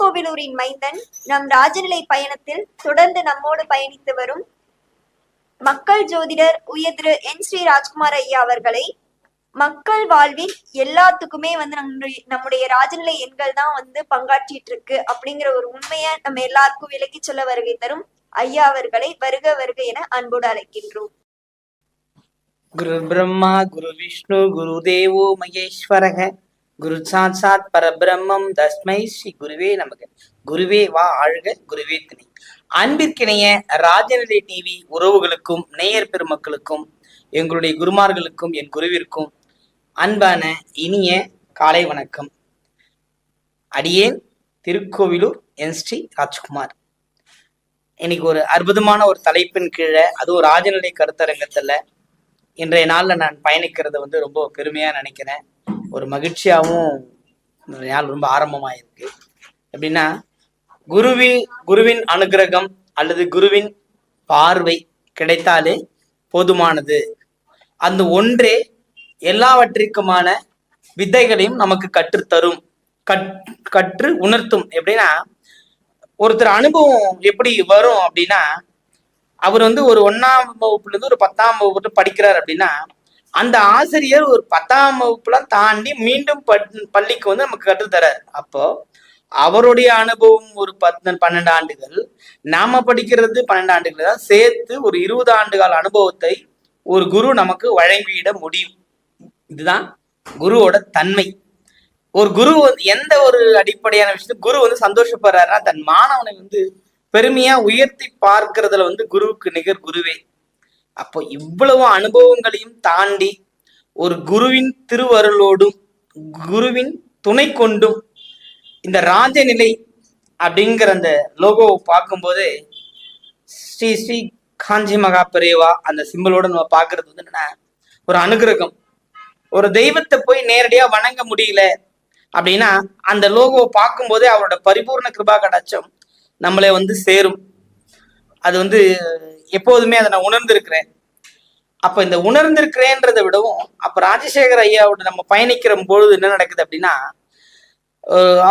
திருக்கோவிலூரின் மைந்தன் நம் ராஜநிலை பயணத்தில் தொடர்ந்து நம்மோடு பயணித்து வரும் மக்கள் ஜோதிடர் உயர் திரு என் ஸ்ரீ ராஜ்குமார் ஐயா அவர்களை மக்கள் வாழ்வில் எல்லாத்துக்குமே வந்து நம்முடைய நம்முடைய ராஜநிலை எண்கள் தான் வந்து பங்காற்றிட்டு இருக்கு அப்படிங்கிற ஒரு உண்மையை நம்ம எல்லாருக்கும் விலக்கி சொல்ல வருகை தரும் ஐயா அவர்களை வருக வருக என அன்போடு அழைக்கின்றோம். குரு பிரம்மா குரு விஷ்ணு குரு தேவோ மகேஸ்வரக. குரு சாட்சாத் பரபிரம்மம் தஸ்மை ஸ்ரீ குருவே நமக்கு குருவே வா ஆழ்க குருவே துணை. அன்பிற்கிணைய ராஜநிலை டிவி உறவுகளுக்கும் நேயர் பெருமக்களுக்கும் எங்களுடைய குருமார்களுக்கும் என் குருவிற்கும் அன்பான இனிய காலை வணக்கம். அடியேன் திருக்கோவிலூர் என் ஸ்ரீ ராஜ்குமார். இன்னைக்கு ஒரு அற்புதமான ஒரு தலைப்பின் கீழே அதுவும் ராஜநிலை கருத்தரங்கத்துல இன்றைய நாள்ல நான் பயணிக்கிறது வந்து ரொம்ப பெருமையா நினைக்கிறேன். ஒரு மகிழ்ச்சியாகவும் இன்றைய நாள் ரொம்ப ஆரம்பமாயிருக்கு. எப்படின்னா குருவி குருவின் அனுகிரகம் அல்லது குருவின் பார்வை கிடைத்தாலே போதுமானது. அந்த ஒன்றே எல்லாவற்றிற்குமான வித்தைகளையும் நமக்கு கற்றுத்தரும். கற் கற்று உணர்த்தும். எப்படின்னா ஒருத்தர் அனுபவம் எப்படி வரும் அப்படின்னா அவர் வந்து ஒரு ஒன்னாம் வகுப்புல இருந்து ஒரு பத்தாம் வகுப்பு படிக்கிறார் அப்படின்னா அந்த ஆசிரியர் ஒரு பத்தாம் வகுப்புலாம் தாண்டி மீண்டும் பட்- பள்ளிக்கு வந்து நமக்கு கற்றுத்தரார் அப்போ அவருடைய அனுபவம் ஒரு பத்து பன்னெண்டு ஆண்டுகள். நாம படிக்கிறது பன்னெண்டு ஆண்டுகள் தான். சேர்த்து ஒரு இருபது ஆண்டுகால அனுபவத்தை ஒரு குரு நமக்கு வழங்கிட முடியும். இதுதான் குருவோட தன்மை. ஒரு குரு வந்து எந்த ஒரு அடிப்படையான விஷயத்து குரு வந்து சந்தோஷப்படுறாருன்னா தன் மாணவனை வந்து பெருமையா உயர்த்தி பார்க்கறதுல வந்து குருவுக்கு நிகர் குருவே. அப்போ இவ்வளவு அனுபவங்களையும் தாண்டி ஒரு குருவின் திருவருளோடும் குருவின் துணை கொண்டும் இந்த ராஜநிலை அப்படிங்கிற அந்த லோகோவை பார்க்கும்போது ஸ்ரீ ஸ்ரீ காஞ்சி மகா பெரியவா அந்த சிம்பிளோட நம்ம பார்க்கறது வந்து என்ன ஒரு அனுகிரகம். ஒரு தெய்வத்தை போய் நேரடியா வணங்க முடியல அப்படின்னா அந்த லோகோவை பார்க்கும்போதே அவரோட பரிபூர்ண கிருபா கடாட்சம் நம்மளை வந்து சேரும். அது வந்து எப்போதுமே அதை நான் உணர்ந்திருக்கிறேன். அப்ப இந்த உணர்ந்திருக்கிறேன்றதை விடவும் அப்ப ராஜசேகர் ஐயாவோட நம்ம பயணிக்கிற பொழுது என்ன நடக்குது அப்படின்னா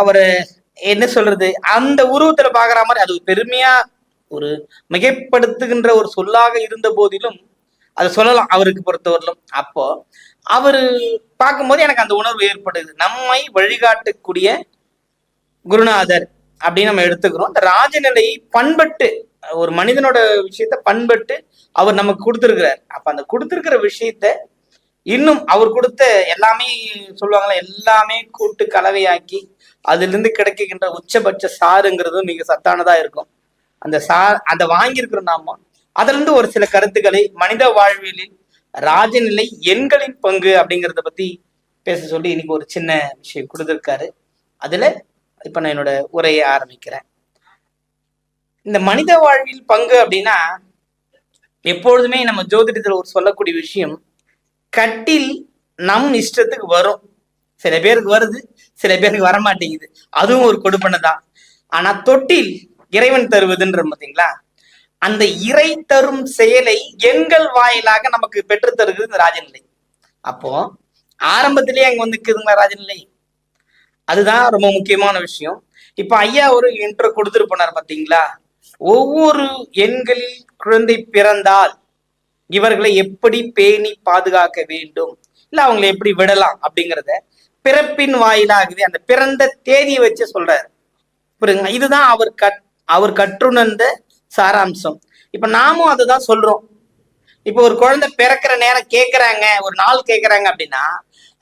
அவர் அவரு என்ன சொல்றது அந்த உருவத்துல பாக்குற மாதிரி அது பெருமையா ஒரு மிகைப்படுத்துகின்ற ஒரு சொல்லாக இருந்த போதிலும் அதை சொல்லலாம் அவருக்கு பொறுத்தவரையிலும். அப்போ அவரு பார்க்கும்போது எனக்கு அந்த உணர்வு ஏற்படுது. நம்மை வழிகாட்டக்கூடிய குருநாதர் அப்படின்னு நம்ம எடுத்துக்கிறோம். இந்த ராஜநிலை பண்பட்டு ஒரு மனிதனோட விஷயத்த பண்பட்டு அவர் நமக்கு கொடுத்துருக்கிறார். அப்ப அந்த கொடுத்துருக்கிற விஷயத்த இன்னும் அவர் கொடுத்த எல்லாமே சொல்லுவாங்களா எல்லாமே கூட்டு கலவையாக்கி அதுல இருந்து கிடைக்கின்ற உச்சபட்ச சாருங்கிறதும் மிக சத்தானதா இருக்கும். அந்த சா அதை வாங்கியிருக்கிற நாம அதுல இருந்து ஒரு சில கருத்துக்களை மனித வாழ்வியலில் ராஜநிலை எண்களின் பங்கு அப்படிங்கிறத பத்தி பேச சொல்லி இன்னைக்கு ஒரு சின்ன விஷயம் கொடுத்துருக்காரு. அதுல இப்ப நான் என்னோட உரையை ஆரம்பிக்கிறேன். இந்த மனித வாழ்வில் பங்கு அப்படின்னா எப்பொழுதுமே நம்ம ஜோதிடத்துல ஒரு சொல்லக்கூடிய விஷயம் கட்டில் நம் இஷ்டத்துக்கு வரும். சில பேருக்கு வருது சில பேருக்கு வர மாட்டேங்குது அதுவும் ஒரு கொடுப்பனை தான் ஆனா தொட்டில் இறைவன் தருவதுன்ற பாத்தீங்களா? அந்த இறை தரும் செயலை எண்கள் வாயிலாக நமக்கு பெற்று தருகிறது இந்த ராஜநிலை. அப்போ ஆரம்பத்திலேயே அங்க வந்து இருக்குதுங்களா ராஜநிலை? அதுதான் ரொம்ப முக்கியமான விஷயம். இப்ப ஐயா ஒரு இன்ட்ரோ கொடுத்துட்டு போனார் பாத்தீங்களா? ஒவ்வொரு எண்களில் குழந்தை பிறந்தால் இவர்களை எப்படி பேணி பாதுகாக்க வேண்டும்? இல்ல அவங்களை எப்படி விடலாம் அப்படிங்கிறத பிறப்பின் வாயிலாகவே அந்த பிறந்த தேதியை வச்சு சொல்றாரு. புரியுதுங்களா? இதுதான் அவர் கற் அவர் கற்றுணர்ந்த சாராம்சம். இப்ப நாமும் அதுதான் சொல்றோம். இப்போ ஒரு குழந்தை பிறக்கிற நேரம் கேட்கறாங்க ஒரு நாள் கேட்கறாங்க அப்படின்னா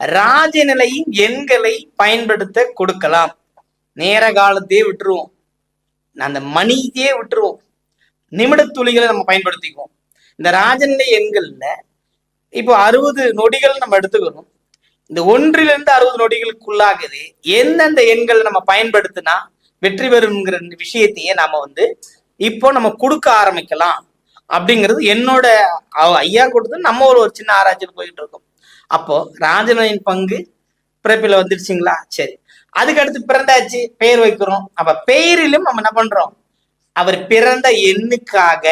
ராஜநிலையின் எண்களை பயன்படுத்த கொடுக்கலாம். நேர காலத்தையே விட்டுருவோம். அந்த மணியே விட்டுருவோம். நிமிட துளிகளை நம்ம பயன்படுத்திக்குவோம். இந்த ராஜநிலை எண்கள்ல இப்போ அறுபது நொடிகள் நம்ம எடுத்துக்கணும். இந்த ஒன்றிலிருந்து அறுபது நொடிகளுக்குள்ளாகுது எந்தெந்த எண்கள் நம்ம பயன்படுத்தினா வெற்றி பெறுங்கிற விஷயத்தையே நாம வந்து இப்போ நம்ம கொடுக்க ஆரம்பிக்கலாம். அப்படிங்கிறது என்னோட ஐயா கொடுத்து நம்ம ஒரு ஒரு சின்ன ஆராய்ச்சியில் போயிட்டு இருக்கோம். அப்போ ராஜநிலையின் பங்கு பிறப்பில வந்துருச்சுங்களா சரி. அதுக்கு அடுத்து பிறந்தாச்சு பெயர் வைக்கிறோம். அப்ப பெயரிலும் நம்ம என்ன பண்றோம்? அவர் பிறந்த எண்ணுக்காக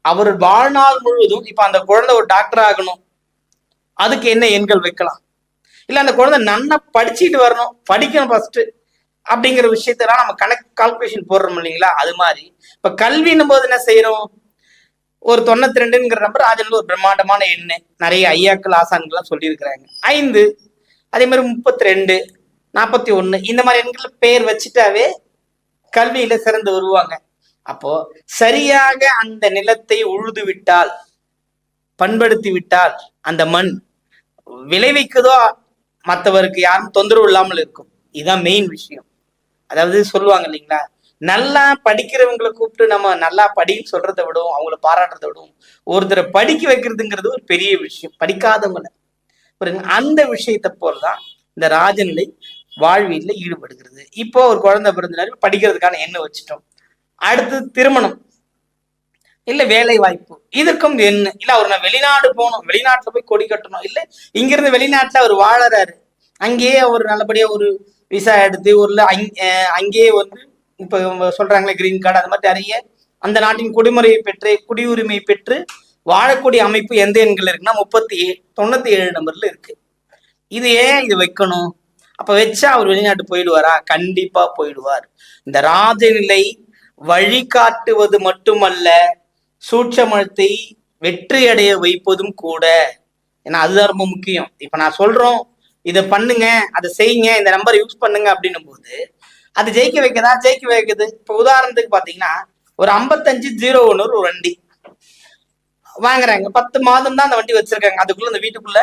அவர் வாழ்நாள் முழுவதும் இப்ப அந்த குழந்தை ஒரு டாக்டர் ஆகணும். அதுக்கு என்ன எண்கள் வைக்கலாம்? இல்ல அந்த குழந்தை நன்னா படிச்சுட்டு வரணும். படிக்கணும் ஃபர்ஸ்ட் அப்படிங்கிற விஷயத்தெல்லாம் நம்ம கணக்கு கால்குலேஷன் போடுறோம் இல்லைங்களா? அது மாதிரி. இப்ப கல்வின்னும் போது என்ன செய்யறோம் ஒரு தொண்ணூத்தி ரெண்டுங்கிற நம்பர் அதுல ஒரு பிரம்மாண்டமான எண்ணு. நிறைய ஐயாக்கள் ஆசான்கள்லாம் சொல்லியிருக்கிறாங்க. ஐந்து அதே மாதிரி முப்பத்தி ரெண்டு நாற்பத்தி ஒண்ணு. இந்த மாதிரி எண்கள் பெயர் வச்சுட்டாவே கல்வியில சிறந்து வருவாங்க. அப்போ சரியாக அந்த நிலத்தை உழுது விட்டால் பண்படுத்தி விட்டால் அந்த மண் விளைவிக்குதோ மற்றவருக்கு யாரும் தொந்தரவு இல்லாமல் இருக்கும். இதுதான் மெயின் விஷயம். அதாவது சொல்லுவாங்க இல்லைங்களா? நல்லா படிக்கிறவங்களை கூப்பிட்டு நம்ம நல்லா படின்னு சொல்றதை விடவும் அவங்கள பாராட்டுறதை விடவும் ஒருத்தரை படிக்க வைக்கிறதுங்கிறது ஒரு பெரிய விஷயம். படிக்காதவங்கள. ஒரு அந்த விஷயத்தை போலதான் இந்த ராஜநிலை வாழ்வியல்ல ஈடுபடுகிறது. இப்போ ஒரு குழந்தை பிறந்தாரு படிக்கிறதுக்கான எண்ணம் வச்சுட்டோம். அடுத்து திருமணம். இல்ல வேலை வாய்ப்பு இதற்கும் என்ன இல்ல அவர் நான் வெளிநாடு போகணும் வெளிநாட்டுல போய் கொடி கட்டணும். இல்ல இங்கிருந்து வெளிநாட்டுல அவர் வாழறாரு. அங்கேயே அவர் நல்லபடியா ஒரு விசா எடுத்து ஒரு அங்- அஹ் அங்கேயே வந்து இப்ப சொல்றாங்களே கிரீன் கார்டு அது மாதிரி நிறைய அந்த நாட்டின் குடிமுறையை பெற்று குடியுரிமை பெற்று வாழக்கூடிய அமைப்பு எந்த எண்கள் இருக்குன்னா முப்பத்தி ஏ தொண்ணூத்தி ஏழு நம்பர்ல இருக்கு. இது ஏன் இது வைக்கணும்? அப்ப வச்சா அவர் வெளிநாட்டு போயிடுவாரா? கண்டிப்பா போயிடுவார். இந்த ராஜநிலை வழிகாட்டுவது மட்டுமல்ல சூட்சமத்தை வெற்றியடைய வைப்பதும் கூட. ஏன்னா அதுதான் ரொம்ப முக்கியம். இப்ப நான் சொல்றோம் இதை பண்ணுங்க அதை செய்யுங்க இந்த நம்பர் யூஸ் பண்ணுங்க அப்படின்னும் போது அது ஜெயிக்க வைக்கதா? ஜெயிக்க வைக்குது. இப்ப உதாரணத்துக்கு பாத்தீங்கன்னா ஒரு ஐம்பத்தஞ்சு ஜீரோ ஒன்று ஒரு வண்டி. வாங்குறாங்க. பத்து மாதம் தான் அந்த வண்டி வச்சிருக்காங்க. அதுக்குள்ள அந்த வீட்டுக்குள்ள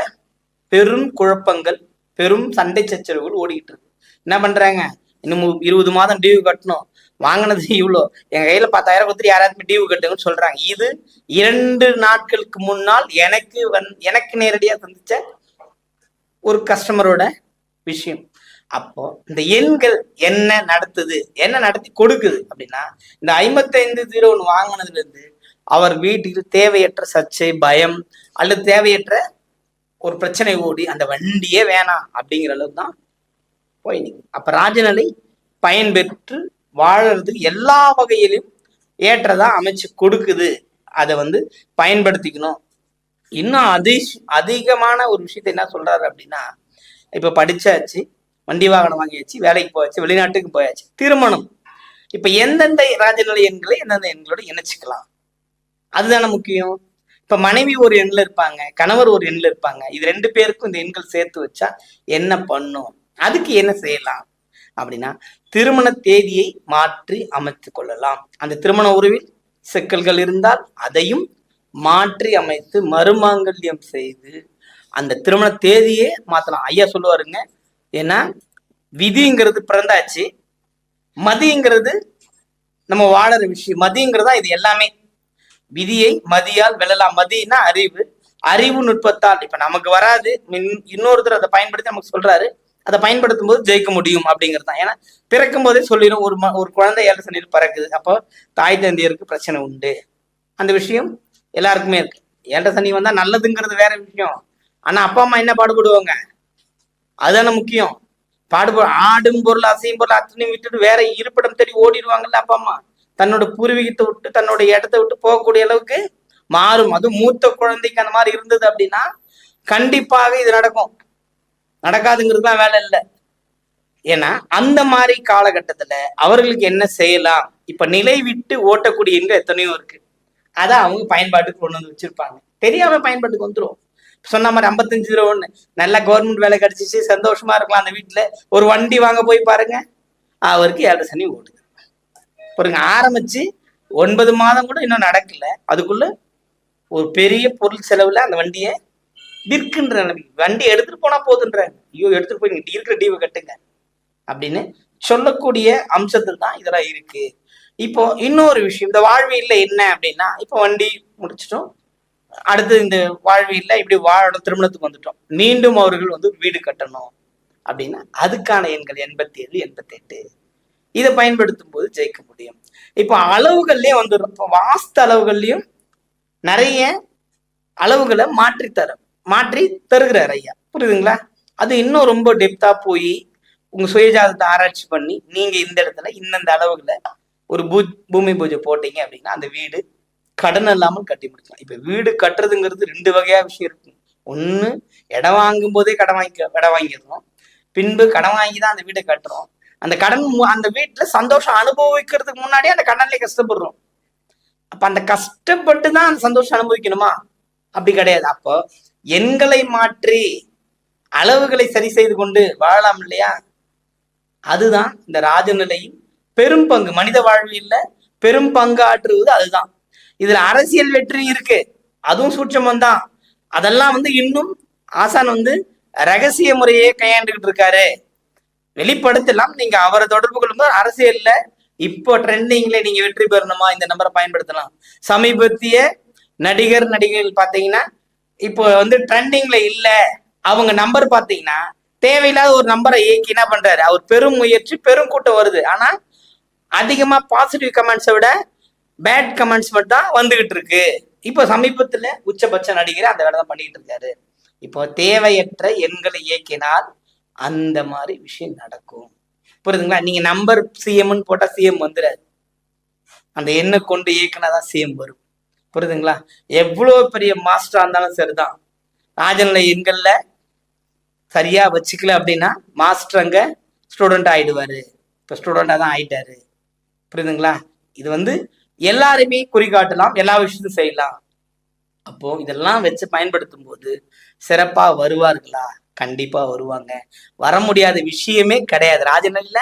பெரும் குழப்பங்கள் பெரும் சண்டை சச்சரவுகள் ஓடிக்கிட்டு இருக்கு. என்ன பண்றாங்க? இன்னும் மு- இருபது மாதம் டியூ கட்டணும். வாங்கினது இவ்வளோ எங்க கையில பத்தாயிரம் கொடுத்துட்டு யாராவது டியூ கட்டுங்கன்னு சொல்றாங்க. இது இரண்டு நாட்களுக்கு முன்னால் எனக்கு வந் எனக்கு நேரடியா சந்திச்ச ஒரு கஸ்டமரோட விஷயம். அப்போ இந்த எண்கள் என்ன நடத்துது? என்ன நடத்தி கொடுக்குது? அப்படின்னா இந்த ஐம்பத்தைந்து ஜீரோ ஒன்று வாங்கினதுல இருந்து அவர் வீட்டில் தேவையற்ற சர்ச்சை பயம் அல்லது தேவையற்ற ஒரு பிரச்சனை ஓடி அந்த வண்டியே வேணாம் அப்படிங்கிற அளவுக்கு தான் போய் நிக்குது. அப்ப ராஜநிலை பயன்பெற்று வாழறதுக்கு எல்லா வகையிலும் ஏற்றதா அமைச்சு கொடுக்குது. அதை வந்து பயன்படுத்திக்கணும். இன்னும் அதி அதிகமான ஒரு விஷயத்த என்ன சொல்றாரு அப்படின்னா இப்ப படிச்சாச்சு வண்டி வாகனம் வாங்கியாச்சு வேலைக்கு போயாச்சு வெளிநாட்டுக்கு போயாச்சு திருமணம். இப்ப எந்தெந்த ராஜநிலை எண்களை எந்தெந்த எண்களோட இணைச்சிக்கலாம். அதுதானே முக்கியம்? இப்ப மனைவி ஒரு எண்ல இருப்பாங்க கணவர் ஒரு எண்ல இருப்பாங்க. இது ரெண்டு பேருக்கும் இந்த எண்கள் சேர்த்து வச்சா என்ன பண்ணும்? அதுக்கு என்ன செய்யலாம்? அப்படின்னா திருமண தேதியை மாற்றி அமைத்து கொள்ளலாம். அந்த திருமண உறவில் சிக்கல்கள் இருந்தால் அதையும் மாற்றி அமைத்து மறுமாங்கல்யம் செய்து அந்த திருமண தேதியே மாத்தலாம். ஐயா சொல்லுவாருங்க ஏன்னா விதிங்கிறது பிறந்தாச்சு. மதிங்கிறது நம்ம வாழற விஷயம். மதிங்கிறதா இது எல்லாமே. விதியை மதியால் வெல்லலாம். மதினா அறிவு. அறிவு நுட்பத்தால் இப்ப நமக்கு வராது. மின்- இன்னொருத்தர் அதை பயன்படுத்தி நமக்கு சொல்றாரு. அதை பயன்படுத்தும் போது ஜெயிக்க முடியும் அப்படிங்கிறது தான். ஏன்னா பிறக்கும் போதே சொல்லிடும் ஒரு ஒரு குழந்தை ஏழு சனியில் பிறக்குது. அப்போ தாய் தந்தையருக்கு பிரச்சனை உண்டு. அந்த விஷயம் எல்லாருக்குமே இருக்கு. ஏழரை சனி வந்தா நல்லதுங்கிறது வேற விஷயம். ஆனா அப்பா அம்மா என்ன பாடுபடுவாங்க? அதுதானே முக்கியம். பாடுபடு ஆடும் பொருள் அசையும் பொருள் அத்தனையும் விட்டுட்டு வேற இருப்பிடம் தேடி ஓடிடுவாங்கல்ல அப்பா அம்மா. தன்னோட பூர்வீகத்தை விட்டு தன்னோட இடத்த விட்டு போகக்கூடிய அளவுக்கு மாறும். அது மூத்த குழந்தைக்கு அந்த மாதிரி இருந்தது அப்படின்னா கண்டிப்பாக இது நடக்கும். நடக்காதுங்கிறதுலாம் வேலை இல்லை. ஏன்னா அந்த மாதிரி காலகட்டத்துல அவர்களுக்கு என்ன செய்யலாம்? இப்ப நிலை விட்டு ஓட்டக்கூடிய எங்க எத்தனையோ இருக்கு. அதை அவங்க பயன்பாட்டுக்கு கொண்டு வந்து வச்சிருப்பாங்க. தெரியாம பயன்பாட்டுக்கு வந்துடும் சொன்ன மாதிரி ஐம்பத்தஞ்சு ரூபா ஒண்ணு. நல்லா கவர்மெண்ட் வேலை கிடைச்சிச்சு சந்தோஷமா இருக்கலாம் அந்த வீட்டுல. ஒரு வண்டி வாங்க போய் பாருங்க. அவருக்கு ஏழரை சனி ஓடுது. பாருங்க ஆரம்பிச்சு ஒன்பது மாதம் கூட இன்னும் நடக்கல. அதுக்குள்ள ஒரு பெரிய பொருள் செலவுல அந்த வண்டியை விற்கின்ற நிலைமை வண்டி எடுத்துட்டு போனா போதுன்றாங்க ஐயோ எடுத்துட்டு போய் நீங்க இருக்கிற டீவை கட்டுங்க அப்படின்னு சொல்லக்கூடிய அம்சத்தில் தான் இதெல்லாம் இருக்கு. இப்போ இன்னொரு விஷயம் இந்த வாழ்வியல்ல என்ன அப்படின்னா இப்போ வண்டி முடிச்சிட்டோம். அடுத்து இந்த வாழ்வியல்ல இப்படி வாழணும் திருமணத்துக்கு வந்துட்டோம். மீண்டும் அவர்கள் வந்து வீடு கட்டணும் அப்படின்னா அதுக்கான எண்கள் எண்பத்தி ஏழு எண்பத்தி எட்டு இதை பயன்படுத்தும் போது ஜெயிக்க முடியும். இப்போ அளவுகள்லயே வந்துடும் இப்போ வாஸ்து அளவுகள்லயும் நிறைய அளவுகளை மாற்றி தர மாற்றி தருகிறார் ஐயா. புரியுதுங்களா? அது இன்னும் ரொம்ப டெப்தா போய் உங்க சுயஜாதத்தை ஆராய்ச்சி பண்ணி நீங்க இந்த இடத்துல இந்தந்த அளவுகளை ஒரு பூ பூமி பூஜை போட்டீங்க அப்படின்னா அந்த வீடு கடன் இல்லாமல் கட்டி முடிக்கலாம். இப்ப வீடு கட்டுறதுங்கிறது ரெண்டு வகையா விஷயம் இருக்கு ஒண்ணு இடம் வாங்கும் போதே கடன் வாங்கி இடம் வாங்கிடுறோம். பின்பு கடன் வாங்கி தான் அந்த வீடை கட்டுறோம். அந்த கடன் மு- அந்த வீட்டுல சந்தோஷம் அனுபவிக்கிறதுக்கு முன்னாடியே அந்த கடன்ல கஷ்டப்படுறோம். அப்ப அந்த கஷ்டப்பட்டு தான் அந்த சந்தோஷம் அனுபவிக்கணுமா? அப்படி கிடையாது. அப்போ எண்களை மாற்றி அளவுகளை சரி செய்து கொண்டு வாழலாம் இல்லையா? அதுதான் இந்த ராஜநிலையின் பெரும் பங்கு. மனித வாழ்வியல்ல பெரும் பங்காற்றுவது அதுதான். இதுல அரசியல் வெற்றி இருக்கு. அதுவும் சூட்சமம் தான் அதெல்லாம் வந்து இன்னும் ஆசான் வந்து ரகசிய முறையே கையாண்டுகிட்டு இருக்காரு. வெளிப்படுத்தலாம். நீங்க அவரை தொடர்பு கொள்ளும்போது அரசியல்ல இப்போ ட்ரெண்டிங்ல நீங்க வெற்றி பெறணுமா? இந்த நம்பரை பயன்படுத்தலாம். சமீபத்திய நடிகர் நடிகைகள் பாத்தீங்கன்னா இப்போ வந்து ட்ரெண்டிங்ல இல்ல. அவங்க நம்பர் பாத்தீங்கன்னா தேவையில்லாத ஒரு நம்பரை இயக்கி என்ன பண்றாரு? அவர் பெரும் முயற்சி பெரும் கூட்டம் வருது. ஆனா அதிகமா பாசிட்டிவ் கமெண்ட்ஸை விட பேட் கமெண்ட்ஸ் மட்டும் தான் வந்துகிட்டு இருக்கு. இப்போ சமீபத்துல உச்சபட்ச நடிகர் அந்த வேலை தான் பண்ணிட்டு இருக்காரு. இப்போ தேவையற்ற எண்களை இயக்கினால் அந்த மாதிரி விஷயம் நடக்கும். புரியுதுங்களா? நீங்க நம்பர் சிஎம்னு போட்டா சிஎம் வந்துடாது அந்த எண்ணை கொண்டு இயக்குனாதான் சிஎம் வரும். புரியுதுங்களா? எவ்வளோ பெரிய மாஸ்டரா இருந்தாலும் சரிதான். ராஜனில் எண்கள்ல சரியா வச்சுக்கல அப்படின்னா மாஸ்டர் அங்க ஸ்டூடெண்ட் ஆயிடுவாரு. இப்ப ஸ்டூடெண்டா தான் ஆயிட்டாரு. புரியுதுங்களா? இது வந்து எல்லாருமே குறிகாட்டலாம் எல்லா விஷயத்தையும் செய்யலாம். அப்போ இதெல்லாம் வச்சு பயன்படுத்தும் போது சிறப்பா வருவார்களா? கண்டிப்பா வருவாங்க. வர முடியாத விஷயமே கிடையாது. ராஜநிலையில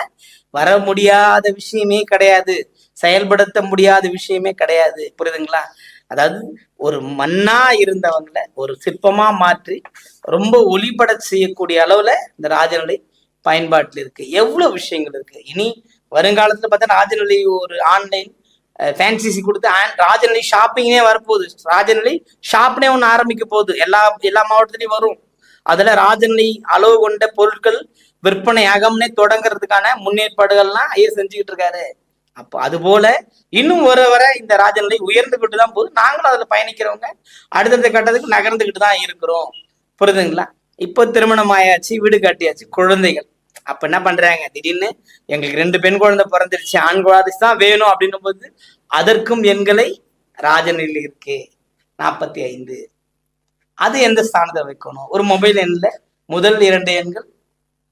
வர முடியாத விஷயமே கிடையாது. செயல்படுத்த முடியாத விஷயமே கிடையாது. புரியுதுங்களா? அதாவது ஒரு மண்ணா இருந்தவங்கள ஒரு சிற்பமா மாற்றி ரொம்ப ஒளிபட செய்யக்கூடிய அளவுல இந்த ராஜநிலை பயன்பாட்டில் இருக்கு. எவ்வளவு விஷயங்கள் இருக்கு. இனி வருங்காலத்துல பார்த்தா ராஜநிலை ஒரு ஆன்லைன் ஃபேன்சிசி கொடுத்து ஆன்- ராஜநிலை ஷாப்பிங்கே வரப்போகுது. ராஜநிலை ஷாப்னே ஒன்று ஆரம்பிக்க போகுது. எல்லா எல்லா மாவட்டத்துலையும் வரும். அதுல ராஜநிலை அளவு கொண்ட பொருட்கள் விற்பனை அகம்னே தொடங்குறதுக்கான முன்னேற்பாடுகள்லாம் ஐயர் செஞ்சுக்கிட்டு இருக்காரு. அப்போ அது போல இன்னும் வர வர இந்த ராஜநிலை உயர்ந்துகிட்டு தான் போகுது. நாங்களும் அதுல பயணிக்கிறவங்க அடுத்தடுத்த கட்டத்துக்கு நகர்ந்துகிட்டு தான் இருக்கிறோம். புரியுதுங்களா? இப்போ திருமணம் ஆயாச்சு வீடு கட்டியாச்சு குழந்தைகள். அப்ப என்ன பண்றாங்க? திடீர்னு எங்களுக்கு ரெண்டு பெண் குழந்தை பிறந்துருச்சு ஆண் குழந்தை தான் வேணும் அப்படின்னும் போது அதற்கும் எண்களை ராஜநிலை இருக்கு நாற்பத்தி ஐந்து. அது எந்த ஸ்தானத்தை வைக்கணும்? ஒரு மொபைல் எண்ணில் முதல் இரண்டு எண்கள்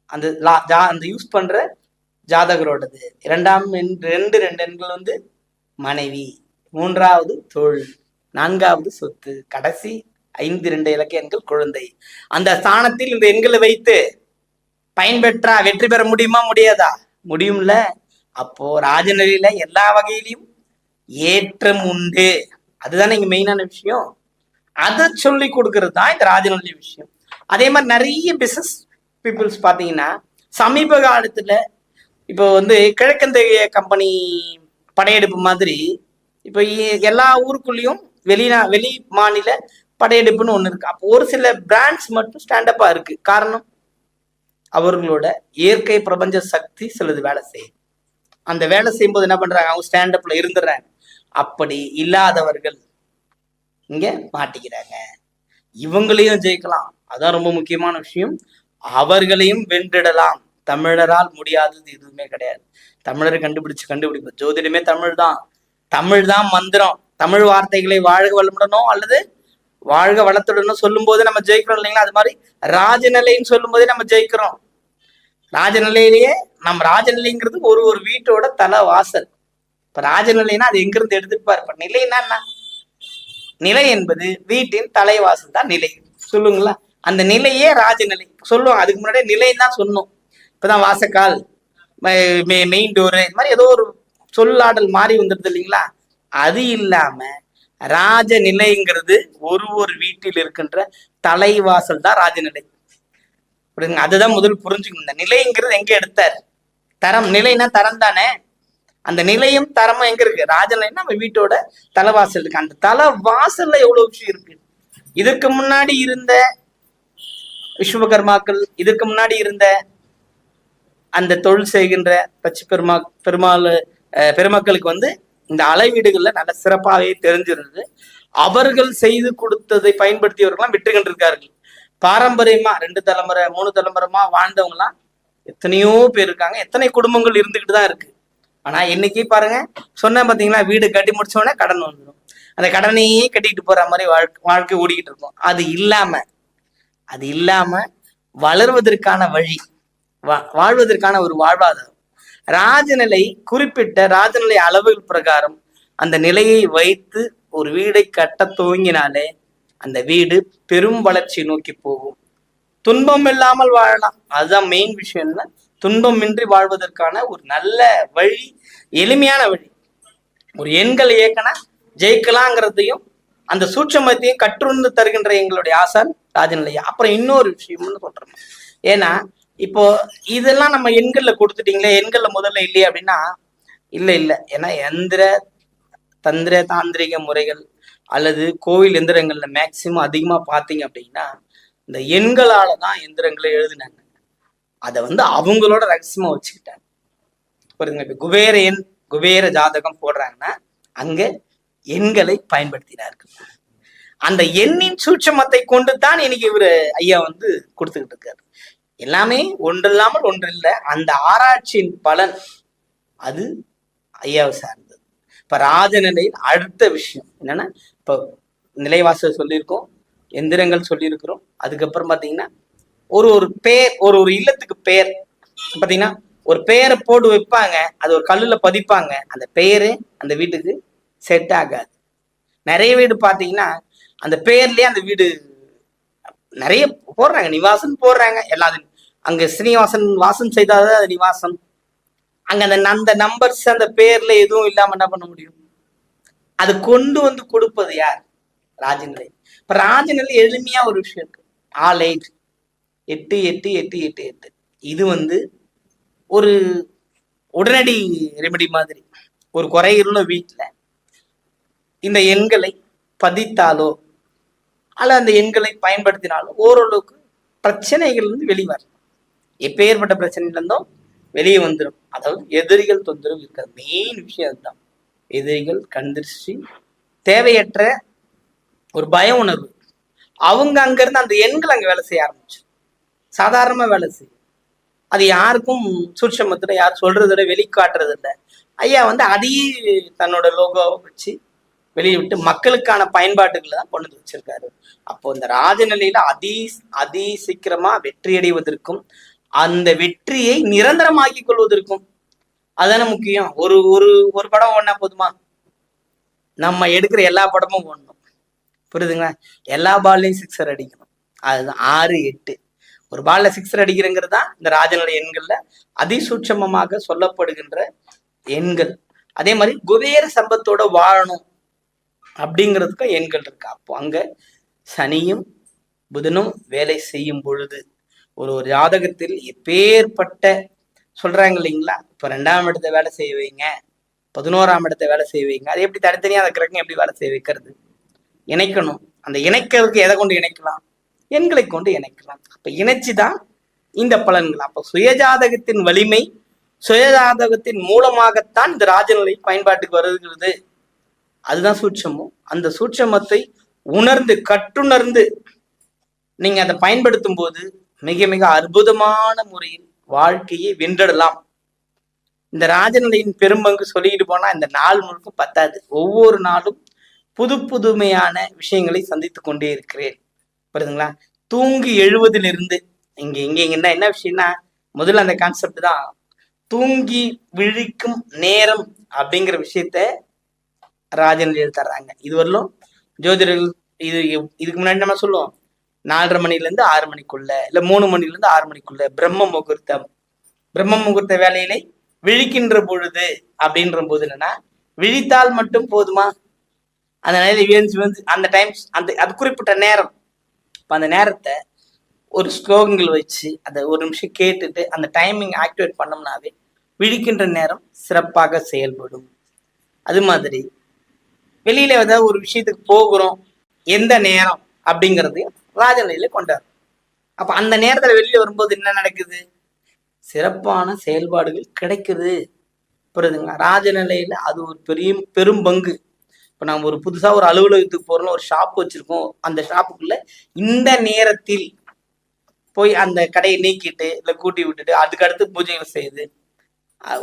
அந்த லா- ஜா- அந்த யூஸ் பண்ணுற ஜாதகரோடது. இரண்டாம் எண் ரெண்டு ரெண்டு எண்கள் வந்து மனைவி. மூன்றாவது தொழில். நான்காவது சொத்து. கடைசி ஐந்து ரெண்டு இலக்க எண்கள் குழந்தை. அந்த ஸ்தானத்தில் இந்த எண்களை வைத்து பயன்பெற்றா வெற்றி பெற முடியுமா முடியாதா? முடியும்ல. அப்போ ராஜநிலையில எல்லா வகையிலையும் ஏற்றம் உண்டு. அதுதானே இங்க மெயினான விஷயம். அதை சொல்லி கொடுக்கறது தான் இந்த ராஜநல்லி விஷயம். அதே மாதிரி நிறைய பிசினஸ் பீப்புள்ஸ் பார்த்தீங்கன்னா சமீப காலத்துல இப்போ வந்து கிழக்கந்தைய கம்பெனி படையெடுப்பு மாதிரி இப்போ எல்லா ஊருக்குள்ளேயும் வெளிநா வெளி மாநில படையெடுப்புன்னு ஒன்று இருக்கு. அப்போ ஒரு சில பிராண்ட்ஸ் மட்டும் ஸ்டாண்டப்பாக இருக்கு. காரணம் அவர்களோட இயற்கை பிரபஞ்ச சக்தி சிலது வேலை செய்யும். அந்த வேலை செய்யும்போது என்ன பண்றாங்க? அவங்க ஸ்டாண்டப்ல இருந்துடுறாங்க. அப்படி இல்லாதவர்கள் இங்க மாட்டிக்கிறாங்க. இவங்களையும் ஜெயிக்கலாம். அதான் ரொம்ப முக்கியமான விஷயம். அவர்களையும் வென்றிடலாம். தமிழரால் முடியாதது எதுவுமே கிடையாது. தமிழரை கண்டுபிடிச்சு கண்டுபிடிப்போம் ஜோதிடமே தமிழ் தான். தமிழ் தான் மந்திரம். தமிழ் வார்த்தைகளை வாழ்க வளமுடனோ அல்லது வாழ்க வளத்துடனும் சொல்லும் போது நம்ம ஜெயிக்கிறோம் இல்லைங்களா? அது மாதிரி ராஜநிலைன்னு சொல்லும் போதே நம்ம ஜெயிக்கிறோம். ராஜநிலையிலேயே நம்ம ராஜநிலைங்கிறது ஒரு ஒரு வீட்டோட தலை வாசல். இப்ப ராஜநிலைன்னா அது எங்கிருந்து எடுத்துட்டு இப்ப நிலைன்னா என்ன? நிலை என்பது வீட்டின் தலைவாசல் தான் நிலை. சொல்லுங்களா? அந்த நிலையே ராஜநிலை. சொல்லுவோம் அதுக்கு முன்னாடியே நிலைன்னு தான் சொன்னோம். இப்பதான் வாசக்கால் மெயின் டோரு இது மாதிரி ஏதோ ஒரு சொல்லாடல் மாறி வந்துடுது இல்லைங்களா? அது இல்லாம ராஜநிலைங்கிறது ஒரு ஒரு வீட்டில் இருக்கின்ற தலைவாசல் தான் ராஜநிலை. அதுதான் முதல் புரிஞ்சுக்கணும். இந்த நிலைங்கிறது எங்க எடுத்தார்? தரம். நிலைனா தரம் தானே? அந்த நிலையும் தரமும் எங்க இருக்கு? ராஜநிலைன்னா நம்ம வீட்டோட தலைவாசல் இருக்கு. அந்த தலைவாசல்ல எவ்வளவு விஷயம் இருக்கு? இதுக்கு முன்னாடி இருந்த விஸ்வகர்மாக்கள் இதுக்கு முன்னாடி இருந்த அந்த தொழில் செய்கின்ற பச்சை பெருமா பெருமாள் அஹ், பெருமக்களுக்கு வந்து இந்த அளவீடுகள்ல நல்ல சிறப்பாகவே தெரிஞ்சிருந்தது. அவர்கள் செய்து கொடுத்ததை பயன்படுத்தியவர்கள்லாம் விட்டு இருக்கார்கள் பாரம்பரியமா ரெண்டு தலைமுறை மூணு தலைமுறைமா வாழ்ந்தவங்கலாம் எத்தனையோ பேர் இருக்காங்க. எத்தனை குடும்பங்கள் இருந்துகிட்டு தான் இருக்கு. ஆனா இன்னைக்கு பாருங்க சொன்னேன் பாத்தீங்களா வீடு கட்டி முடிச்ச உடனே கடன் வந்துடும் அந்த கடனையே கட்டிட்டு போற மாதிரி வாழ்க்கை வாழ்க்கை ஓடிக்கிட்டு இருக்கும். அது இல்லாம அது இல்லாம வளர்வதற்கான வழி வா- வாழ்வதற்கான ஒரு வாழ்வாதாரம். ராஜநிலை குறிப்பிட்ட ராஜநிலை அளவுகள் பிரகாரம் அந்த நிலையை வைத்து ஒரு வீடை கட்ட துவங்கினாலே அந்த வீடு பெரும் வளர்ச்சி நோக்கி போகும். துன்பம் இல்லாமல் வாழலாம். அதுதான் மெயின் விஷயம்னா துன்பமின்றி வாழ்வதற்கான ஒரு நல்ல வழி எளிமையான வழி. ஒரு எண்களை இயக்கினா ஜெயிக்கலாங்கிறதையும் அந்த சூட்சமத்தையும் கற்றுண்டு தருகின்ற எங்களுடைய ஆசான் ராஜநிலையா. அப்புறம் இன்னொரு விஷயம்னு சொல்றோம் ஏன்னா இப்போ இதெல்லாம் நம்ம எண்கள்ல கொடுத்துட்டீங்களே எண்கள்ல முதல்ல இல்லையே அப்படின்னா இல்ல இல்ல. ஏன்னா எந்திர தந்திர தாந்திரிக முறைகள் அல்லது கோவில் எந்திரங்கள்ல மேக்சிமம் அதிகமா பார்த்தீங்க அப்படின்னா இந்த எண்களால தான் எந்திரங்களை எழுதினாங்க. அதை வந்து அவங்களோட ரகசியமா வச்சுக்கிட்டாங்க புரியுதுங்க இப்ப குபேர எண் குபேர ஜாதகம் போடுறாங்கன்னா அங்க எண்களை பயன்படுத்தினார்கள். அந்த எண்ணின் சூட்சமத்தை கொண்டு தான் இன்னைக்கு இவரு ஐயா வந்து கொடுத்துக்கிட்டு இருக்காரு. எல்லாமே ஒன்றில்லாமல் ஒன்று இல்லை அந்த ஆராய்ச்சியின் பலன் அது ஐயாவை சார்ந்தது. இப்ப ராஜநிலையில் அடுத்த விஷயம் என்னன்னா இப்போ நிலைவாசல் சொல்லியிருக்கோம் எந்திரங்கள் சொல்லியிருக்கிறோம் அதுக்கப்புறம் பாத்தீங்கன்னா ஒரு ஒரு பேர் ஒரு ஒரு இல்லத்துக்கு பேர். பாத்தீங்கன்னா ஒரு பெயரை போட்டு வைப்பாங்க அது ஒரு கல்லுல பதிப்பாங்க அந்த பெயரு அந்த வீட்டுக்கு செட் ஆகாது. நிறைய வீடு பாத்தீங்கன்னா அந்த பேர்லேயே அந்த வீடு நிறைய போடுறாங்க நிவாசன் போடுறாங்க. எல்லாத்தையும் அங்க ஸ்ரீனிவாசன் வாசன் செய்தாதான் அது நிவாசம். அங்க அந்த அந்த நம்பர்ஸ் அந்த பேர்ல எதுவும் இல்லாம என்ன பண்ண முடியும்? அது கொண்டு வந்து கொடுப்பது யார்? ராஜநிலை. இப்ப ராஜநிலை எளிமையா ஒரு விஷயம் இருக்கு. ஆல் எயிட் எட்டு எட்டு எட்டு எட்டு எட்டு. இது வந்து ஒரு உடனடி ரெமெடி மாதிரி. ஒரு குறையுள்ள வீட்டில் இந்த எண்களை பதித்தாலோ அல்ல அந்த எண்களை பயன்படுத்தினாலோ ஓரளவுக்கு பிரச்சனைகள் வந்து வெளிவரும் எப்பேற்பட்ட பிரச்சனையில இருந்தும் வெளியே வந்துடும் அதாவது எதிரிகள் தொந்தரவு இருக்காது மெயின் விஷயம் அதுதான். எதிரிகள் கண்திருஷ்டி தேவையற்ற ஒரு பய உணர்வு. அவங்க அங்க இருந்து அந்த எண்கள் அங்க வேலை செய்ய ஆரம்பிச்சு சாதாரணமா வேலை செய்யும். அது யாருக்கும் சூட்சமத்தில் யார் சொல்கிறத விட வெளிக்காட்டுறது இல்லை. ஐயா வந்து அதையே தன்னோட லோகோவை வச்சு வெளியே விட்டு மக்களுக்கான பயன்பாட்டுகளை தான் கொண்டு வந்து வச்சிருக்காரு. அப்போ இந்த ராஜநிலையில அதி அதி சீக்கிரமா வெற்றி அடைவதற்கும் அந்த வெற்றியை நிரந்தரமாக்கி கொள்வதற்கும் அதான முக்கியம். ஒரு ஒரு ஒரு படம் ஒன்னா போதுமா? நம்ம எடுக்கிற எல்லா படமும் ஒண்ணும் புரியுதுங்களா? எல்லா பால்லையும் சிக்ஸர் அடிக்கணும். அதுதான் ஆறு எட்டு. ஒரு பால்ல சிக்ஸர் அடிக்கிறங்கிறது தான் இந்த ராஜநிலை எண்கள்ல அதிசூட்சமமாக சொல்லப்படுகின்ற எண்கள். அதே மாதிரி குபேர சம்பத்தோட வாழணும் அப்படிங்கிறதுக்கும் எண்கள் இருக்கு. அப்போ அங்க சனியும் புதனும் வேலை செய்யும் பொழுது ஒரு ஒரு ஜாதகத்தில் எப்பேற்பட்ட சொல்றாங்க இல்லைங்களா? இப்ப ரெண்டாம் இடத்த வேலை செய்ய வைங்க பதினோராம் இடத்த வேலை செய்ய வைங்க. அது எப்படி தனித்தனியா அந்த கிரகம் எப்படி வேலை செய்ய வைக்கிறது? இணைக்கணும். அந்த இணைக்கிறதுக்கு எதை கொண்டு இணைக்கலாம்? எண்களை கொண்டு இணைக்கலாம். அப்ப இணைச்சுதான் இந்த பலன்கள். அப்ப சுயஜாதகத்தின் வலிமை சுயஜாதகத்தின் மூலமாகத்தான் இந்த ராஜநிலை பயன்பாட்டுக்கு வருகிறது. அதுதான் சூட்சமம். அந்த சூட்சமத்தை உணர்ந்து கட்டுணர்ந்து நீங்க அதை பயன்படுத்தும் போது மிக மிக அற்புதமான முறையில் வாழ்க்கையை வென்றடலாம். இந்த ராஜநிலையின் பெரும்பங்கு சொல்லிட்டு போனா இந்த நாள் முழுக்க பத்தாது. ஒவ்வொரு நாளும் புது புதுமையான விஷயங்களை சந்தித்து கொண்டே இருக்கிறேன். புரியுதுங்களா தூங்கி எழுவதிலிருந்து இங்க இங்க இங்க என்ன என்ன விஷயம்னா முதல்ல அந்த கான்செப்ட் தான். தூங்கி விழிக்கும் நேரம் அப்படிங்கிற விஷயத்த ராஜநிலையில் தர்றாங்க இதுவரையிலும் ஜோதிடர்கள் இது இதுக்கு முன்னாடி நம்ம சொல்லுவோம். நாலரை மணில இருந்து ஆறு மணிக்குள்ள இல்ல மூணு மணில இருந்து ஆறு மணிக்குள்ள பிரம்ம முகூர்த்தம். பிரம்ம முகூர்த்த வேலையிலே விழிக்கின்ற பொழுது அப்படின்ற போது என்னன்னா விழித்தால் மட்டும் போதுமா? அந்த நேரம் விழுந்து விழுந்து அந்த டைம் அந்த அது குறிப்பிட்ட நேரம். இப்போ அந்த நேரத்தை ஒரு ஸ்லோகங்கள் வச்சு அதை ஒரு நிமிஷம் கேட்டுட்டு அந்த டைமிங் ஆக்டிவேட் பண்ணோம்னாவே விழிக்கின்ற நேரம் சிறப்பாக செயல்படும். அது மாதிரி வெளியில ஏதாவது ஒரு விஷயத்துக்கு போகிறோம் எந்த நேரம் அப்படிங்கிறதையும் ராஜநிலையில கொண்டாரு அப்ப அந்த நேரத்துல வெளியில வரும்போது என்ன நடக்குது? சிறப்பான செயல்பாடுகள் கிடைக்குது. புரியுதுங்களா? ராஜநிலையில அது ஒரு பெரிய பெரும் பங்கு. இப்போ நம்ம ஒரு புதுசாக ஒரு அலுவலகத்துக்கு போகிறோம்னு ஒரு ஷாப் வச்சுருக்கோம். அந்த ஷாப்புக்குள்ளே இந்த நேரத்தில் போய் அந்த கடையை நீக்கிட்டு இல்லை கூட்டி விட்டுட்டு அதுக்கடுத்து பூஜைகள் செய்து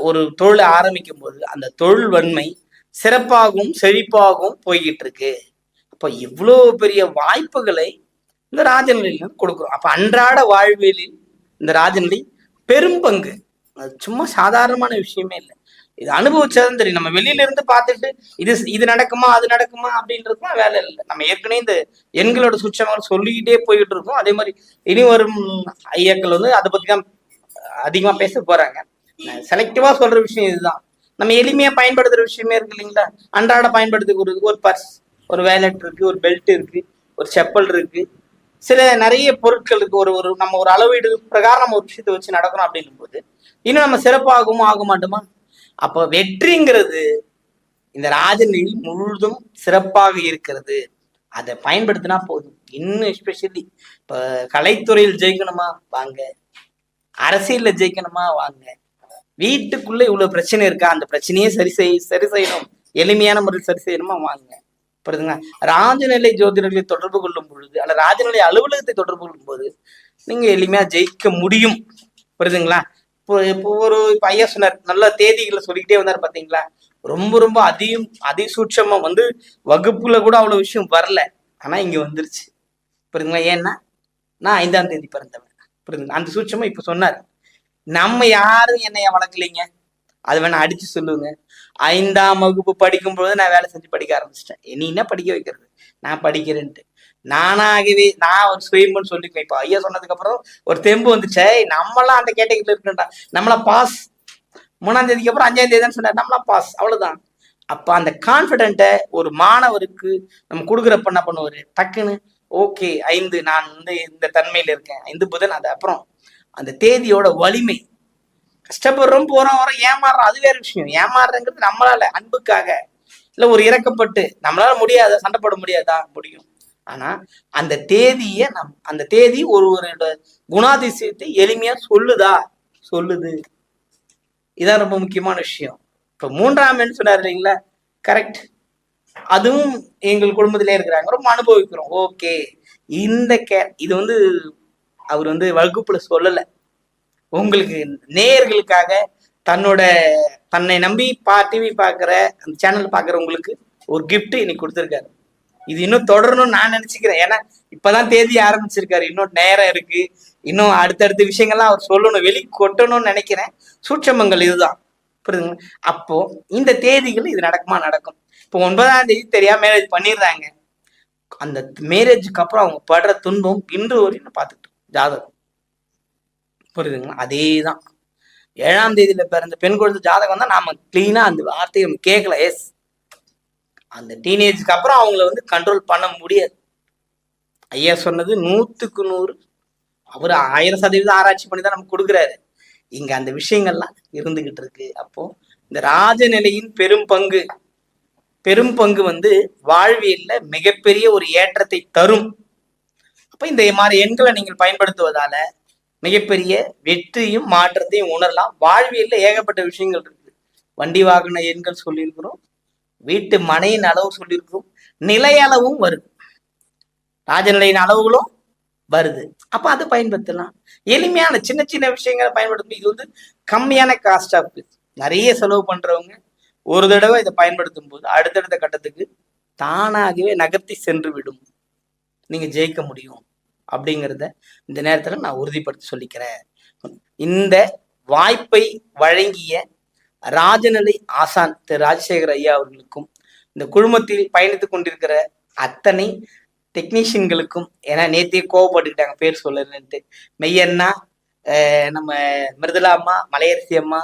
ஒரு தொழிலை ஆரம்பிக்கும் போது அந்த தொழில் வன்மை சிறப்பாகவும் செழிப்பாகவும் போய்கிட்டு இருக்கு அப்போ இவ்வளோ பெரிய வாய்ப்புகளை இந்த ராஜநிலையிலும் கொடுக்குறோம். அப்போ அன்றாட வாழ்வியலில் இந்த ராஜநிலை பெரும்பங்கு அது சும்மா சாதாரணமான விஷயமே இல்லை. இது அனுபவிச்சாதான் தெரியும். நம்ம வெளியில இருந்து பார்த்துட்டு இது இது நடக்குமா அது நடக்குமா அப்படின்றதுலாம் வேலை இல்லை. நம்ம ஏற்கனவே இந்த எண்களோட சுற்றமாக சொல்லிக்கிட்டே போயிட்டு இருக்கோம். அதே மாதிரி இனி வரும் ஐயாக்கள் வந்து அதை பத்தி தான் அதிகமா பேச போறாங்க. செலக்டிவா சொல்ற விஷயம் இதுதான். நம்ம எளிமையா பயன்படுத்துற விஷயமே இருக்கு இல்லைங்களா? அன்றாட பயன்படுத்துக்கு ஒரு ஒரு பர்ஸ் ஒரு வேலட் இருக்கு ஒரு பெல்ட் இருக்கு ஒரு செப்பல் இருக்கு. சில நிறைய பொருட்கள் இருக்கு. ஒரு ஒரு நம்ம ஒரு அளவீடு பிரகாரம் நம்ம ஒரு விஷயத்தை வச்சு நடக்கணும் அப்படின்னும் போது இன்னும் நம்ம சிறப்பாகவும் ஆக மாட்டோமா அப்போ வெற்றிங்கிறது இந்த ராஜநிலை முழுதும் சிறப்பாக இருக்கிறது. அதை பயன்படுத்தினா போதும். இன்னும் எஸ்பெஷலி இப்போ கலைத்துறையில் ஜெயிக்கணுமா? வாங்க. அரசியல்ல ஜெயிக்கணுமா? வாங்க. வீட்டுக்குள்ள இவ்வளவு பிரச்சனை இருக்கா? அந்த பிரச்சனையே சரி செய் சரி செய்யணும். எளிமையான முறையில் சரி செய்யணுமா? வாங்க. புரியுதுங்களா? ராஜநிலை ஜோதிடர்களை தொடர்பு கொள்ளும் பொழுது அல்ல ராஜநிலை அலுவலகத்தை தொடர்பு கொள்ளும் போது நீங்க எளிமையா ஜெயிக்க முடியும். புரியுதுங்களா? இப்போ இப்போ ஒரு இப்போ ஐயா சொன்னார் நல்ல தேதிகளை சொல்லிக்கிட்டே வந்தார் பாத்தீங்களா? ரொம்ப ரொம்ப அதிகம் அதிசூட்சமா வந்து வகுப்புல கூட அவ்வளவு விஷயம் வரல. ஆனா இங்க வந்துருச்சு. புரியுதுங்களா? ஏன்னா நான் ஐந்தாம் தேதி பிறந்தவன். புரியுதுங்களா? அந்த சூட்சமா இப்ப சொன்னார். நம்ம யாரும் என்னைய வளர்க்கலைங்க. அது வேணா அடிச்சு சொல்லுங்க. ஐந்தாம் வகுப்பு படிக்கும் பொழுது நான் வேலை செஞ்சு படிக்க ஆரம்பிச்சிட்டேன். நீ என்ன படிக்க வைக்கிறது? நான் படிக்கிறேன்ட்டு. நானாகவே நான் ஒரு சுயம்புன்னு சொல்லிக்குவேன். இப்போ ஐயா சொன்னதுக்கு அப்புறம் ஒரு தெம்பு வந்துச்சே. நம்மளாம் அந்த கேட்டகரியில் இருக்கேன்டா நம்மளா பாஸ் மூணாம் தேதிக்கு அப்புறம் அஞ்சாம் தேதினு சொன்னார். நம்மளா பாஸ் அவ்வளவுதான். அப்ப அந்த கான்பிடென்ட்டை ஒரு மாணவருக்கு நம்ம கொடுக்குறப்ப என்ன பண்ணுவாரு? டக்குன்னு ஓகே ஐந்து நான் வந்து இந்த தன்மையில இருக்கேன். ஐந்து புதன் அது அப்புறம். அந்த தேதியோட வலிமை. கஷ்டப்படுறோம் போறோம் வரோம் ஏமாறுறோம் அது வேற விஷயம். ஏமாறுறங்கிறது நம்மளால அன்புக்காக. இல்ல ஒரு இறக்கப்பட்டு நம்மளால முடியாத சண்டை போட முடியாதா? முடியும். ஆனா அந்த தேதியை நம் அந்த தேதி ஒருவரோட குணாதிசயத்தை எளிமையா சொல்லுதா? சொல்லுது. இதான் ரொம்ப முக்கியமான விஷயம். இப்ப மூன்றாம் எண் சொன்னார் இல்லைங்களா? கரெக்ட் அதுவும் எங்கள் குடும்பத்திலே இருக்கிறாங்க. ரொம்ப அனுபவிக்கிறோம். ஓகே. இந்த கே இது வந்து அவர் வந்து வகுப்புல சொல்லல. உங்களுக்கு நேயர்களுக்காக தன்னோட தன்னை நம்பி பா டிவி பார்க்குற அந்த சேனல் பார்க்குறவங்களுக்கு ஒரு கிஃப்ட் இன்னைக்கு கொடுத்துருக்காரு. இது இன்னும் தொடரணும்னு நான் நினைச்சுக்கிறேன். ஏன்னா இப்பதான் தேதி ஆரம்பிச்சிருக்காரு. இன்னும் நேரம் இருக்கு. இன்னும் அடுத்தடுத்த விஷயங்கள்லாம் அவர் சொல்லணும் வெளி கொட்டணும்னு நினைக்கிறேன். சூட்சமங்கள் இதுதான். புரியுதுங்க? அப்போ இந்த தேதிகள் இது நடக்குமா? நடக்கும். இப்போ ஒன்பதாம் தேதி தெரியாம மேரேஜ் பண்ணிடுறாங்க. அந்த மேரேஜுக்கு அப்புறம் அவங்க படுற துன்பம் இன்று வரையும் பார்த்துக்கிட்டோம் ஜாதகம். புரியுதுங்களா? அதே தான் ஏழாம் தேதியில பிறந்த பெண் குழந்தை ஜாதகம் தான் நாம கிளீனா அந்த வார்த்தையை நம்ம கேட்கல எஸ் அந்த டீனேஜ்க்கு அப்புறம் அவங்கள வந்து கண்ட்ரோல் பண்ண முடியாது. ஐயா சொன்னது நூற்றுக்கு நூறு. அவர் ஆயிரம் சதவீதம் ஆராய்ச்சி பண்ணி தான் நமக்கு கொடுக்குறாரு. இங்கே அந்த விஷயங்கள்லாம் இருந்துகிட்டு இருக்கு. அப்போ இந்த ராஜநிலையின் பெரும் பங்கு பெரும் பங்கு வந்து வாழ்வியல்ல மிகப்பெரிய ஒரு ஏற்றத்தை தரும். அப்ப இந்த மாதிரி எண்களை நீங்கள் பயன்படுத்துவதால மிகப்பெரிய வெற்றியும் மாற்றத்தையும் உணரலாம். வாழ்வியல்ல ஏகப்பட்ட விஷயங்கள் இருக்கு. வண்டி வாகன எண்கள் சொல்லியிருக்கிறோம். வீட்டு மனையின் அளவு சொல்லியிருக்கிறோம். நிலை அளவும் வருது. ராஜநிலையின் அளவுகளும் வருது. அப்ப அதை பயன்படுத்தலாம். எளிமையான சின்ன சின்ன விஷயங்களை பயன்படுத்தும் இது வந்து கம்மியான காஸ்ட் ஆஃப் நிறைய செலவு பண்றவங்க ஒரு தடவை இதை பயன்படுத்தும் போது அடுத்தடுத்த கட்டத்துக்கு தானாகவே நகர்த்தி சென்று விடும். நீங்க ஜெயிக்க முடியும். அப்படிங்கிறத இந்த நேரத்துல நான் உறுதிப்படுத்தி சொல்லிக்கிறேன். இந்த வாய்ப்பை வழங்கிய ராஜநிலை ஆசான் திரு ராஜசேகர் ஐயா அவர்களுக்கும் இந்த குழுமத்தில் பயணித்து கொண்டிருக்கிற அத்தனை டெக்னீஷியன்களுக்கும் ஏன்னா நேத்தியே கோவப்பட்டுக்கிட்டாங்க பேர் சொல்லலன்ட்டு மெய்யண்ணா நம்ம மிருதுலா அம்மா மலையரசி அம்மா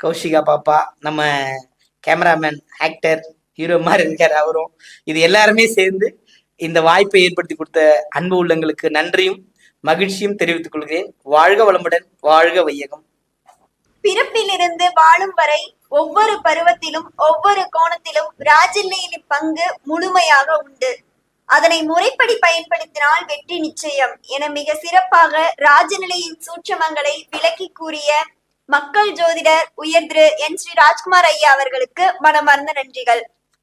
கௌஷிகா பாப்பா நம்ம கேமராமேன் ஆக்டர் ஹீரோ மாதிரி இருக்கார் அவரும். இது எல்லாருமே சேர்ந்து இந்த வாய்ப்பை ஏற்படுத்தி கொடுத்த அன்பு உள்ளங்களுக்கு நன்றியும் மகிழ்ச்சியும் தெரிவித்துக் கொள்கிறேன். வாழ்க வளமுடன் வாழ்க வையகம். பிறப்பிலிருந்து வாழும் வரை ஒவ்வொரு பருவத்திலும் ஒவ்வொரு கோணத்திலும் ராஜநிலையின் பங்கு முழுமையாக உண்டு. அதனை முறைப்படி பயன்படுத்தினால் வெற்றி நிச்சயம் என மிக சிறப்பாக ராஜநிலையின் சூட்சமங்களை விளக்கி கூறிய மக்கள் ஜோதிடர் உயர் திரு என் ஸ்ரீ ராஜ்குமார் ஐயா அவர்களுக்கு மனமார்ந்த நன்றிகள்.